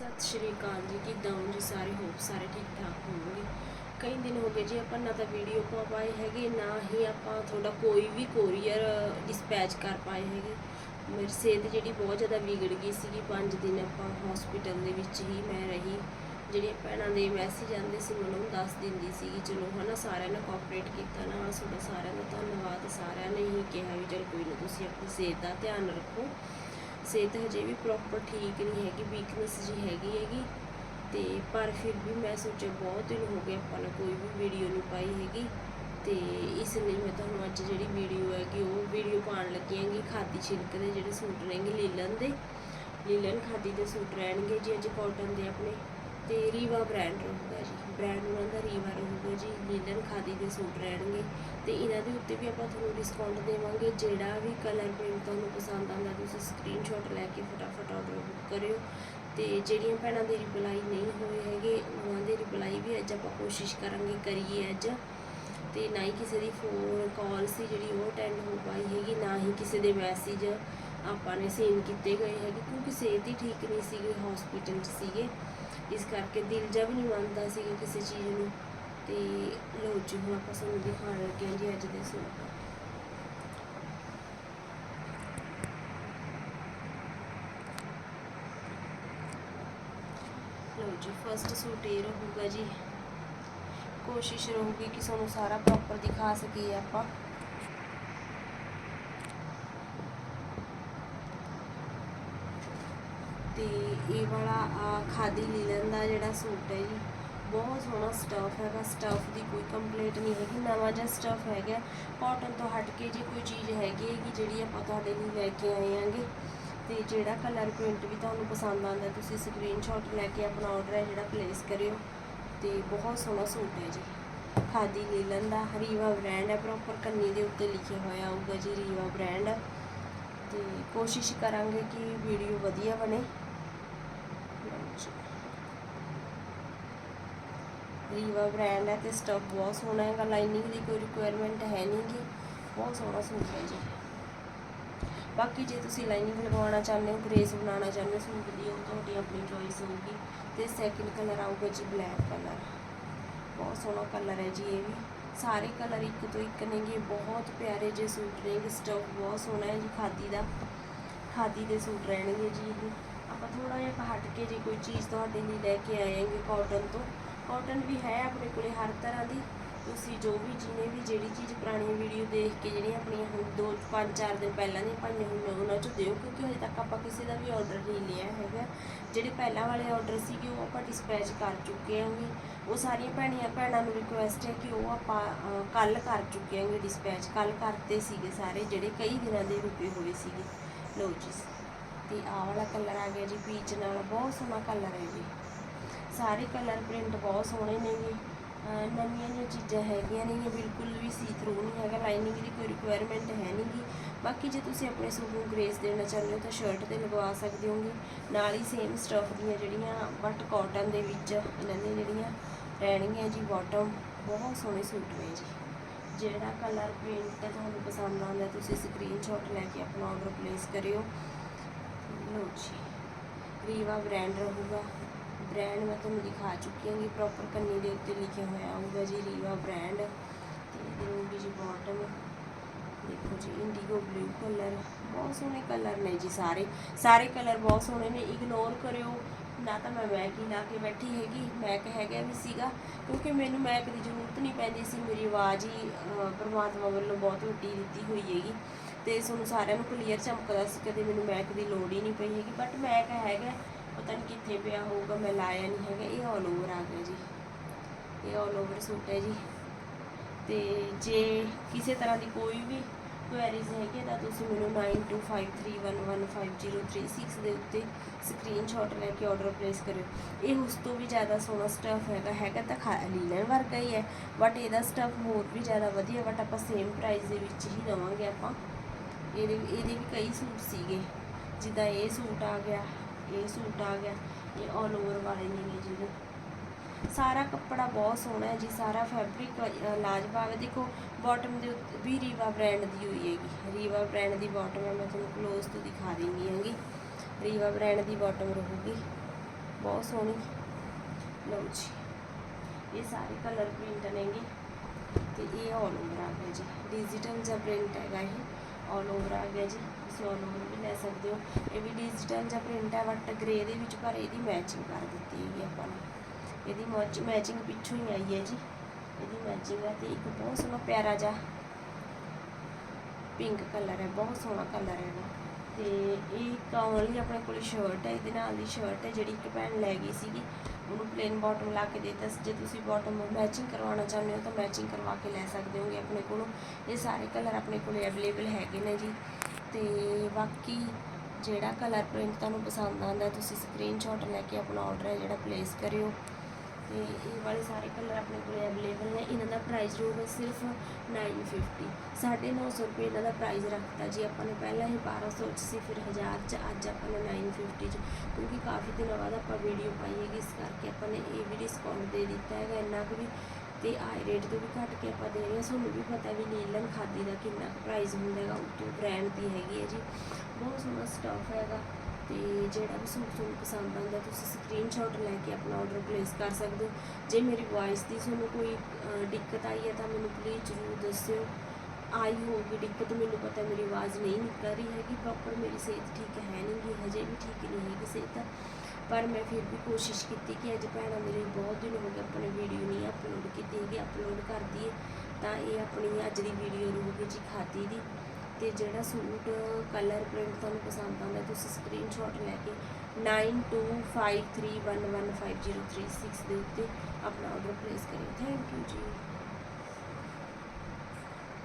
ਸਤਿ ਸ਼੍ਰੀ ਅਕਾਲ ਜੀ, ਕਿੱਦਾਂ ਹੋ ਜੀ ਸਾਰੇ? ਹੋਪ ਸਾਰੇ ਠੀਕ ਠਾਕ ਹੋਣਗੇ। ਕਈ ਦਿਨ ਹੋ ਗਏ ਜੀ, ਆਪਾਂ ਨਾ ਤਾਂ ਵੀਡੀਓ ਪਾ ਪਾਏ ਹੈਗੇ, ਨਾ ਹੀ ਆਪਾਂ ਤੁਹਾਡਾ ਕੋਈ ਵੀ ਕੋਰੀਅਰ ਡਿਸਪੈਚ ਕਰ ਪਾਏ ਹੈਗੇ। ਮੇਰੀ ਸਿਹਤ ਜਿਹੜੀ ਬਹੁਤ ਜ਼ਿਆਦਾ ਵਿਗੜ ਗਈ ਸੀਗੀ 5 ਦਿਨ ਆਪਾਂ ਹਸਪੀਟਲ ਦੇ ਵਿੱਚ ਹੀ ਮੈਂ ਰਹੀ। ਜਿਹੜੀਆਂ ਭੈਣਾਂ ਦੇ ਮੈਸੇਜ ਆਉਂਦੇ ਸੀ ਮੈਨੂੰ ਉਹ ਦੱਸ ਦਿੰਦੀ ਸੀਗੀ, ਚਲੋ ਹਨਾ, ਸਾਰਿਆਂ ਨੇ ਕੋਆਪਰੇਟ ਕੀਤਾ ਨਾ, ਤੁਹਾਡਾ ਸਾਰਿਆਂ ਦਾ ਧੰਨਵਾਦ, ਸਾਰਿਆਂ ਨੇ ਹੀ ਕਿਹਾ ਵੀ ਚਲ ਕੋਈ ਨਾ, ਤੁਸੀਂ ਆਪਣੀ ਸਿਹਤ ਦਾ ਧਿਆਨ ਰੱਖੋ। ਸਿਹਤ ਹਜੇ ਵੀ ਪ੍ਰੋਪਰ ਠੀਕ ਨਹੀਂ ਹੈਗੀ ਵੀਕਨੈਸ ਜੀ ਹੈਗੀ ਹੈਗੀ। ਤੇ ਪਰ ਫਿਰ ਵੀ ਮੈਂ ਸੋਚਿਆ ਬਹੁਤ ਦਿਨ ਹੋ ਗਏ ਆਪਾਂ ਨੇ ਕੋਈ ਵੀ ਵੀਡੀਓ ਨਹੀਂ ਪਾਈ ਹੈਗੀ। ਤੇ ਇਸ ਲਈ ਮੈਂ ਤੁਹਾਨੂੰ ਅੱਜ ਜਿਹੜੀ ਵੀਡੀਓ ਹੈਗੀ, ਉਹ ਵੀਡੀਓ ਪਾਉਣ ਲੱਗੀ ਹੈਗੀ। ਖਾਦੀ ਛਿਲਕ ਦੇ ਜਿਹੜੇ ਸੂਟ ਰਹਿਣਗੇ ਲੀਲਨ ਦੇ। ਲੀਲਨ ਖਾਦੀ ਦੇ ਸੂਟ ਰਹਿਣਗੇ ਜੀ, ਅੱਜ ਕਾਟਨ ਦੇ ਆਪਣੇ। ਤੇ ਰੀਵਾ ਬ੍ਰਾਂਡ ਰਹੂਗਾ ਜੀ। ਬ੍ਰਾਂਡ ਉਹਨਾਂ ਦਾ ਰੀਵਾ ਰਹੂਗਾ ਜੀ। ਲੀਲਨ ਖਾਦੀ ਦੇ ਸੂਟ ਰਹਿਣਗੇ। ਤੇ ਇਹਨਾਂ ਦੇ ਉੱਤੇ ਵੀ ਆਪਾਂ ਤੁਹਾਨੂੰ ਡਿਸਕਾਊਂਟ ਦੇਵਾਂਗੇ। ਜਿਹੜਾ ਵੀ ਕਲਰ ਪ੍ਰਿੰਟ ਤੁਹਾਨੂੰ ਪਸੰਦ ਆਉਂਦਾ, ਤੁਸੀਂ ਸਕਰੀਨਸ਼ਾਟ ਲੈ ਕੇ ਫਟਾਫਟ ਆਰਡਰ ਬੁੱਕ ਕਰਿਓ। ਤੇ ਜਿਹੜੀਆਂ ਭੈਣਾਂ ਦੀ ਰਿਪਲਾਈ ਨਹੀਂ ਹੋਏ ਹੈਗੇ, ਉਹਨਾਂ ਦੇ ਰਿਪਲਾਈ ਵੀ ਅੱਜ ਆਪਾਂ ਕੋਸ਼ਿਸ਼ ਕਰਾਂਗੇ ਕਰੀਏ ਅੱਜ। ਤੇ ਨਾ ਹੀ ਕਿਸੇ ਦੀ ਫੋਨ ਕਾਲ ਸੀ ਜਿਹੜੀ ਉਹ ਅਟੈਂਡ ਹੋ ਪਾਈ ਹੈਗੀ, ਨਾ ਹੀ ਕਿਸੇ ਦੇ ਮੈਸੇਜ ਆਪਾਂ ਨੇ ਸੇਵ ਕੀਤੇ ਗਏ ਹੈਗੇ। ਕਿਉਂਕਿ ਸਿਹਤ ਹੀ ਠੀਕ ਨਹੀਂ ਸੀਗੀ ਹਸਪੀਟਲ 'ਚ ਸੀਗੇ। ਇਸ ਕਰਕੇ ਦਿਲ ਜਾ ਵੀ ਨਹੀਂ ਮੰਨਦਾ ਸੀਗਾ ਕਿਸੇ ਚੀਜ਼ ਨੂੰ। ਤੇ ਲੋ ਜੀ, ਹੁਣ ਆਪਾਂ ਤੁਹਾਨੂੰ ਦਿਖਾਉਣ ਲੱਗੇ ਹਾਂ ਜੀ ਅੱਜ ਦੇ ਸੂਟ ਲੋ ਜੀ ਫਸਟ ਸੂਟ ਇਹ ਰਹੂਗਾ ਜੀ। ਕੋਸ਼ਿਸ਼ ਰਹੂਗੀ ਕਿ ਤੁਹਾਨੂੰ ਸਾਰਾ ਪ੍ਰੋਪਰ ਦਿਖਾ ਸਕੀਏ ਆਪਾਂ। ਤੇ ਇਹ ਵਾਲਾ ਖਾਦੀ ਲੀਲਨ ਦਾ ਜਿਹੜਾ ਸੂਟ ਹੈ ਜੀ, ਬਹੁਤ ਸੋਹਣਾ ਸਟਫ ਹੈਗਾ ਸਟਫ ਦੀ ਕੋਈ ਕੰਪਲੇਂਟ ਨਹੀਂ ਹੈਗੀ, ਨਵਾਂ ਜਿਹਾ ਸਟਫ ਹੈਗਾ। ਕਾਟਨ ਤੋਂ ਹਟ ਕੇ ਜੇ ਕੋਈ ਚੀਜ਼ ਹੈਗੀ ਹੈਗੀ ਜਿਹੜੀ ਆਪਾਂ ਤੁਹਾਡੇ ਲਈ ਲੈ ਕੇ ਆਏ ਆਂਗੇ ਤੇ ਜਿਹੜਾ ਕਲਰ ਪ੍ਰਿੰਟ ਵੀ ਤੁਹਾਨੂੰ ਪਸੰਦ ਆਉਂਦਾ, ਤੁਸੀਂ ਸਕਰੀਨਸ਼ਾਟ ਲੈ ਕੇ ਆਪਣਾ ਆਰਡਰ ਹੈ ਜਿਹੜਾ ਪਲੇਸ ਕਰਿਓ। ਤੇ ਬਹੁਤ ਸੋਹਣਾ ਸੂਟ ਹੈ ਜੀ। ਖਾਦੀ ਲੀਲਨ ਦਾ, ਰੀਵਾ ਬ੍ਰਾਂਡ ਹੈ ਪ੍ਰੋਪਰ ਕੰਨੀ ਦੇ ਉੱਤੇ ਲਿਖਿਆ ਹੋਇਆ ਆਊਗਾ ਜੀ, ਰੀਵਾ ਬ੍ਰਾਂਡ ਤੇ ਕੋਸ਼ਿਸ਼ ਕਰਾਂਗੇ ਕਿ ਵੀਡੀਓ ਵਧੀਆ ਬਣੇ। ਰੀਵਾ ਬ੍ਰਾਂਡ ਹੈ ਤੇ ਸਟਫ ਬਹੁਤ ਸੋਹਣਾ ਹੈਗਾ। ਲਾਈਨਿੰਗ ਦੀ ਕੋਈ ਰਿਕੁਆਇਰਮੈਂਟ ਹੈ ਨਹੀਂਗੀ ਬਹੁਤ ਸੋਹਣਾ ਸੂਟ ਹੈ ਜੀ। ਬਾਕੀ ਜੇ ਤੁਸੀਂ ਲਾਈਨਿੰਗ ਲਗਵਾਉਣਾ ਚਾਹੁੰਦੇ ਹੋ ਗ੍ਰੇਸ ਬਣਾਉਣਾ ਚਾਹੁੰਦੇ ਹੋ ਸੂਟ ਦੀ, ਉਹ ਤੁਹਾਡੀ ਆਪਣੀ ਚੋਇਸ ਹੋਊਗੀ। ਤੇ ਸੈਕਿੰਡ ਕਲਰ ਆਊਗਾ ਜੀ ਬਲੈਕ ਕਲਰ ਬਹੁਤ ਸੋਹਣਾ ਕਲਰ ਹੈ ਜੀ ਇਹ ਵੀ। ਸਾਰੇ ਕਲਰ ਇੱਕ ਤੋਂ ਇੱਕ ਨੇਗੇ ਬਹੁਤ ਪਿਆਰੇ ਜੇ ਸੂਟ ਨੇਗੇ ਸਟਫ ਬਹੁਤ ਸੋਹਣਾ ਹੈ ਜੀ। ਖਾਦੀ ਦਾ, ਖਾਦੀ ਦੇ ਸੂਟ ਰਹਿਣਗੇ ਜੀ ਇਹ। ਥੋੜਾ ਜਿਹਾ ਹਟ ਕੇ ਜੇ ਕੋਈ ਚੀਜ਼ ਤੁਹਾਡੇ ਲਈ ਲੈ ਕੇ ਆਏਗੇ ਕਾਟਨ ਤੋਂ ਕਾਟਨ ਵੀ ਹੈ ਆਪਣੇ ਕੋਲੇ ਹਰ ਤਰ੍ਹਾਂ ਦੀ। ਤੁਸੀਂ ਜੋ ਵੀ ਜਿਹਨੇ ਵੀ ਜਿਹੜੀ ਚੀਜ਼ ਪੁਰਾਣੀ ਵੀਡੀਓ ਦੇਖ ਕੇ ਜਿਹੜੀਆਂ ਆਪਣੀਆਂ ਹੁਣ ਦੋ, ਪੰਜ, ਚਾਰ ਦਿਨ ਪਹਿਲਾਂ ਦੀਆਂ ਪਾਈਆਂ ਹੋਈਆਂ, ਉਹਨਾਂ 'ਚੋਂ ਦਿਓ, ਕਿਉਂਕਿ ਹਜੇ ਤੱਕ ਆਪਾਂ ਕਿਸੇ ਦਾ ਵੀ ਆਰਡਰ ਨਹੀਂ ਲਿਆ ਹੈਗਾ। ਜਿਹੜੇ ਪਹਿਲਾਂ ਵਾਲੇ ਆਰਡਰ ਸੀਗੇ, ਉਹ ਆਪਾਂ ਡਿਸਪੈਚ ਕਰ ਚੁੱਕੇ ਆਂਗੇ ਉਹ ਸਾਰੀਆਂ ਭੈਣੀਆਂ ਭੈਣਾਂ ਨੂੰ ਰਿਕੁਐਸਟ ਹੈ ਕਿ ਉਹ ਆਪਾਂ ਕੱਲ ਕਰ ਚੁੱਕੇ ਆਂਗੇ ਡਿਸਪੈਚ ਕੱਲ ਕਰਤੇ ਸੀਗੇ ਸਾਰੇ, ਜਿਹੜੇ ਕਈ ਦਿਨਾਂ ਦੇ ਰੁਕੇ ਹੋਏ ਸੀਗੇ। ਲਓ ਜੀ। ਤੇ ਆਹ ਵਾਲਾ ਕਲਰ ਆ ਗਿਆ ਜੀ ਪੀਚ ਨਾਲ ਬਹੁਤ ਸੋਹਣਾ ਕਲਰ ਹੈ ਜੀ। ਸਾਰੇ ਕਲਰ ਪ੍ਰਿੰਟ ਬਹੁਤ ਸੋਹਣੇ ਨੇਗੇ ਅਹ ਨਵੀਆਂ ਜਿਹੀਆਂ ਚੀਜ਼ਾਂ ਹੈਗੀਆਂ ਨੇ ਬਿਲਕੁਲ ਵੀ ਸੀ ਥਰੂ ਨਹੀਂ ਹੈਗਾ ਲਾਈਨਿੰਗ ਦੀ ਕੋਈ ਰਿਕੁਆਇਰਮੈਂਟ ਹੈ ਨਹੀਂ ਗੀ ਬਾਕੀ ਜੇ ਤੁਸੀਂ ਆਪਣੇ ਸੂਟ ਨੂੰ ਗ੍ਰੇਸ ਦੇਣਾ ਚਾਹੁੰਦੇ ਹੋ ਤਾਂ ਸ਼ਰਟ ਤੇ ਲਗਵਾ ਸਕਦੇ ਹੋਗੇ ਨਾਲ ਹੀ ਸੇਮ ਸਟਫ ਦੀਆਂ ਜਿਹੜੀਆਂ ਬਟ ਕਾਟਨ ਦੇ ਵਿੱਚ ਇਹਨਾਂ ਦੀਆਂ ਜਿਹੜੀਆਂ ਰਹਿਣਗੀਆਂ ਜੀ ਬਾਟਮ ਬਹੁਤ ਸੋਹਣੇ ਸੂਟ ਨੇ ਜੀ। ਜਿਹੜਾ ਕਲਰ ਪ੍ਰਿੰਟ ਤੁਹਾਨੂੰ ਪਸੰਦ ਆਉਂਦਾ, ਤੁਸੀਂ ਸਕਰੀਨਸ਼ਾਟ ਲੈ ਕੇ ਆਪਣਾ ਆਰਡਰ ਪਲੇਸ ਕਰਿਓ। ਲਓ ਜੀ ਰੀਵਾ ਬ੍ਰਾਂਡ ਰਹੂਗਾ। ਬ੍ਰਾਂਡ ਮੈਂ ਤੁਹਾਨੂੰ ਦਿਖਾ ਚੁੱਕੀ ਹਾਂ ਕਿ ਪ੍ਰੋਪਰ ਕੰਨੀ ਦੇ ਉੱਤੇ ਲਿਖਿਆ ਹੋਇਆ ਹੋਊਗਾ ਜੀ, ਰੀਵਾ ਬ੍ਰਾਂਡ। ਤੇ ਇਹਦੀ ਜੀ ਬਾਟਮ ਦੇਖੋ ਜੀ ਇੰਡੀਗੋ ਬਲੂ ਕਲਰ ਬਹੁਤ ਸੋਹਣੇ ਕਲਰ ਨੇ ਜੀ ਸਾਰੇ। ਸਾਰੇ ਕਲਰ ਬਹੁਤ ਸੋਹਣੇ ਨੇ। ਇਗਨੋਰ ਕਰਿਓ। ਨਾ ਤਾਂ ਮੈਂ ਮੈਕ ਹੀ ਲਾ ਕੇ ਬੈਠੀ ਹੈਗੀ, ਮੈਕ ਹੈਗਾ ਵੀ ਸੀਗਾ। ਕਿਉਂਕਿ ਮੈਨੂੰ ਮੈਕ ਦੀ ਜ਼ਰੂਰਤ ਨਹੀਂ ਪੈਂਦੀ ਸੀ। ਮੇਰੀ ਆਵਾਜ਼ ਹੀ ਪਰਮਾਤਮਾ ਵੱਲੋਂ ਬਹੁਤ ਵੱਡੀ ਦਿੱਤੀ ਹੋਈ ਹੈਗੀ। ਤੇ ਤੁਹਾਨੂੰ ਸਾਰਿਆਂ ਨੂੰ ਕਲੀਅਰ ਚਮਕਦਾ ਸੀ, ਕਦੇ ਮੈਨੂੰ ਮੈਕ ਦੀ ਲੋੜ ਹੀ ਨਹੀਂ ਪਈ ਹੈਗੀ ਬਟ ਮੈਕ ਹੈਗਾ, ਪਤਾ ਨਹੀਂ ਕਿੱਥੇ ਪਿਆ ਹੋਊਗਾ, ਮੈਂ ਲਾਇਆ ਨਹੀਂ ਹੈਗਾ, ਇਹ ਆਲ ਓਵਰ ਆ ਗਿਆ ਜੀ। ਇਹ ਆਲ ਓਵਰ ਸੂਟ ਹੈ ਜੀ। ਤੇ ਜੇ ਕਿਸੇ ਤਰ੍ਹਾਂ ਦੀ ਕੋਈ ਵੀ ਕੁਐਰੀਜ਼ ਹੈਗੀ ਤਾਂ ਤੁਸੀਂ ਮੈਨੂੰ 9253115036 ਦੇ ਉੱਤੇ ਸਕਰੀਨਸ਼ਾਟ ਲੈ ਕੇ ਆਰਡਰ ਪਲੇਸ ਕਰਿਓ। ਇਹ ਉਸ ਤੋਂ ਵੀ ਜ਼ਿਆਦਾ ਸੋਹਣਾ ਸਟਫ ਹੈਗਾ ਹੈਗਾ ਤਾਂ ਖਾ ਲੀਲਨ ਵਰਗਾ ਹੀ ਹੈ ਬਟ ਇਹਦਾ ਸਟਫ ਹੋਰ ਵੀ ਜ਼ਿਆਦਾ ਵਧੀਆ ਬਟ ਆਪਾਂ ਸੇਮ ਪ੍ਰਾਈਸ ਦੇ ਵਿੱਚ ਹੀ ਦਵਾਂਗੇ ਆਪਾਂ। ਇਹਦੇ ਇਹਦੇ ਵੀ ਕਈ ਸੂਟ ਸੀਗੇ। ਜਿੱਦਾਂ ਇਹ ਸੂਟ ਆ ਗਿਆ, ਇਹ ਸੂਟ ਆ ਗਿਆ, ਇਹ ਆਲ ਓਵਰ ਵਾਲੇ ਨੇਗੇ ਜਿਹੜੇ। ਸਾਰਾ ਕੱਪੜਾ ਬਹੁਤ ਸੋਹਣਾ ਹੈ ਜੀ, ਸਾਰਾ ਫੈਬਰਿਕ ਲਾਜਵਾਬ ਹੈ। ਦੇਖੋ ਬਾਟਮ ਦੇ ਉੱਤੇ ਵੀ ਰੀਵਾ ਬ੍ਰਾਂਡ ਦੀ ਹੋਈ ਹੈਗੀ। ਰੀਵਾ ਬ੍ਰਾਂਡ ਦੀ ਬਾਟਮ ਹੈ ਮੈਂ ਤੁਹਾਨੂੰ ਕਲੋਜ਼ ਤੋਂ ਦਿਖਾ ਦਿੰਦੀ ਹੈਗੀ। ਰੀਵਾ ਬ੍ਰਾਂਡ ਦੀ ਬਾਟਮ ਰਹੂਗੀ। ਬਹੁਤ ਸੋਹਣੀ। ਲਓ ਜੀ, ਇਹ ਸਾਰੇ ਕਲਰ ਪ੍ਰਿੰਟ ਨੇਗੇ। ਤੇ ਇਹ ਆਲ ਓਵਰ ਆ ਗਿਆ ਜੀ। ਡਿਜੀਟਲ ਜਾਂ ਪ੍ਰਿੰਟ ਹੈਗਾ ਇਹ। ਆਲ ਓਵਰ ਆ ਗਿਆ ਜੀ, ਤੁਸੀਂ ਆਲ ਓਵਰ ਵੀ ਲੈ ਸਕਦੇ ਹੋ। ਇਹ ਵੀ ਡਿਜੀਟਲ ਜਾਂ ਪ੍ਰਿੰਟ ਹੈ ਬਟ ਗ੍ਰੇ ਦੇ ਵਿੱਚ ਪਰ ਇਹਦੀ ਮੈਚਿੰਗ ਕਰ ਦਿੱਤੀ ਹੈਗੀ ਆਪਾਂ ਨੇ। ਇਹਦੀ ਮੈਚਿੰਗ ਪਿੱਛੋਂ ਹੀ ਆਈ ਹੈ ਜੀ। ਇਹਦੀ ਮੈਚਿੰਗ ਹੈ ਤੇ ਇੱਕ ਬਹੁਤ ਸੋਹਣਾ ਪਿਆਰਾ ਜਿਹਾ ਪਿੰਕ ਕਲਰ ਹੈ, ਬਹੁਤ ਸੋਹਣਾ ਕਲਰ ਹੈ ਇਹਦਾ। ਤੇ ਇਹ ਕੌਲੀ ਆਪਣੇ ਕੋਲ ਸ਼ਰਟ ਹੈ, ਇਹਦੇ ਨਾਲ ਦੀ ਸ਼ਰਟ ਹੈ ਜਿਹੜੀ ਇੱਕ ਭੈਣ ਲੈ ਗਈ ਸੀਗੀ। ਉਹਨੂੰ ਪਲੇਨ ਬਾਟਮ ਲਾ ਕੇ ਦੇਤਾ ਜੇ ਤੁਸੀਂ ਬਾਟਮ ਮੈਚਿੰਗ ਕਰਵਾਉਣਾ ਚਾਹੁੰਦੇ ਹੋ ਤਾਂ ਮੈਚਿੰਗ ਕਰਵਾ ਕੇ ਲੈ ਸਕਦੇ ਹੋਗੇ ਆਪਣੇ ਕੋਲੋਂ। ਇਹ ਸਾਰੇ ਕਲਰ ਆਪਣੇ ਕੋਲ ਅਵੇਲੇਬਲ ਹੈਗੇ ਨੇ ਜੀ। ਤੇ ਬਾਕੀ ਜਿਹੜਾ ਕਲਰ ਪ੍ਰਿੰਟ ਤੁਹਾਨੂੰ ਪਸੰਦ ਆਉਂਦਾ, ਤੁਸੀਂ ਸਕਰੀਨਸ਼ਾਟ ਲੈ ਕੇ ਆਪਣਾ ਆਰਡਰ ਹੈ ਜਿਹੜਾ ਪਲੇਸ ਕਰਿਓ। ਤੇ ਇਹ ਵਾਲੇ ਸਾਰੇ ਕਲਰ ਆਪਣੇ ਕੋਲ ਅਵੇਲੇਬਲ ਨੇ। ਇਹਨਾਂ ਦਾ ਪ੍ਰਾਈਸ ਰਹੂਗਾ ਸਿਰਫ 950 950 ਰੁਪਏ ਇਹਨਾਂ ਦਾ ਪ੍ਰਾਈਸ ਰੱਖਤਾ ਜੀ ਆਪਾਂ ਨੇ। ਪਹਿਲਾਂ ਹੀ 1200 ਚ ਸੀ, ਫਿਰ 1000 ਚ, ਅੱਜ ਆਪਾਂ ਨੇ 950 ਚ। ਕਿਉਂਕਿ ਕਾਫੀ ਦਿਨਾਂ ਬਾਅਦ ਆਪਾਂ ਵੀਡੀਓ ਪਾਈ ਕਰਕੇ ਆਪਾਂ ਨੇ ਇਹ ਵੀ ਡਿਸਕਾਊਂਟ ਦੇ ਦਿੱਤਾ ਹੈਗਾ ਇੰਨਾ ਕੁ ਵੀ ਤੇ ਆਈ ਰੇਟ ਤੋਂ ਵੀ ਘੱਟ ਕੇ ਆਪਾਂ ਦੇ ਰਹੇ ਹਾਂ। ਤੁਹਾਨੂੰ ਵੀ ਪਤਾ ਵੀ ਨੀਲਨ ਖਾਦੀ ਦਾ ਕਿੰਨਾ ਪ੍ਰਾਈਸ ਹੁੰਦਾ ਹੈਗਾ, ਉੱਤੋਂ ਬ੍ਰਾਂਡ ਦੀ ਹੈਗੀ ਹੈ ਜੀ। ਬਹੁਤ ਸੋਹਣਾ ਸਟਾਫ ਹੈਗਾ ਤੇ ਜਿਹੜਾ ਵੀ ਸੂਟ ਤੁਹਾਨੂੰ ਪਸੰਦ ਆਉਂਦਾ, ਤੁਸੀਂ ਸਕਰੀਨਸ਼ਾਟ ਲੈ ਕੇ ਆਪਣਾ ਆਰਡਰ ਪਲੇਸ ਕਰ ਸਕਦੇ ਹੋ। ਜੇ ਮੇਰੀ ਵੌਇਸ ਦੀ ਤੁਹਾਨੂੰ ਕੋਈ ਦਿੱਕਤ ਆਈ ਹੈ ਤਾਂ ਮੈਨੂੰ ਪਲੀਜ਼ ਜ਼ਰੂਰ ਦੱਸਿਓ। ਆਈ ਹੋਊਗੀ ਦਿੱਕਤ, ਮੈਨੂੰ ਪਤਾ ਮੇਰੀ ਆਵਾਜ਼ ਨਹੀਂ ਨਿਕਲ ਰਹੀ ਹੈਗੀ। ਪ੍ਰੋਪਰ ਮੇਰੀ ਸਿਹਤ ਠੀਕ ਹੈ ਨਹੀਂ ਗੀ, ਹਜੇ ਵੀ ਠੀਕ ਨਹੀਂ ਹੈਗੀ ਸਿਹਤ। ਪਰ ਮੈਂ ਫਿਰ ਵੀ ਕੋਸ਼ਿਸ਼ ਕੀਤੀ ਕਿ ਅੱਜ ਭੈਣਾਂ ਮੇਰੇ ਬਹੁਤ ਦਿਨ ਹੋ ਗਏ ਆਪਣੇ ਵੀਡੀਓ ਨਹੀਂ ਅਪਲੋਡ ਕੀਤੀ ਹੈਗੀ ਅਪਲੋਡ ਕਰ ਦਈਏ। ਤਾਂ ਇਹ ਆਪਣੀ ਅੱਜ ਦੀ ਵੀਡੀਓ ਰਹੂਗੀ ਜੀ ਖਾਦੀ ਦੀ। ਤੇ ਜਿਹੜਾ ਸੂਟ ਕਲਰ ਪ੍ਰਿੰਟ ਤੁਹਾਨੂੰ ਪਸੰਦ ਆਉਂਦਾ, ਤੁਸੀਂ ਸਕਰੀਨਸ਼ਾਟ ਲੈ ਕੇ 9253115036 ਦੇ ਉੱਤੇ ਆਪਣਾ ਆਰਡਰ ਪਲੇਸ ਕਰਿਓ। Thank you ji.